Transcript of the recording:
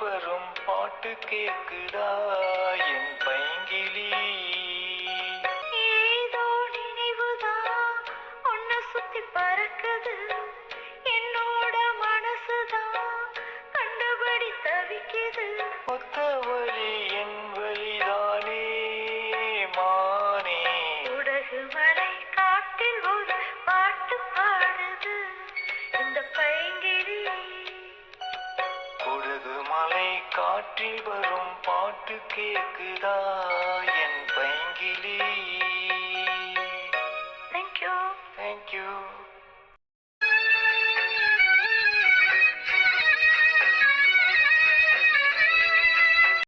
வரும் பாட்டு கேக்குதா? என் பைங்கிலி காற்றில் வரும் பாட்டு கேக்குதா?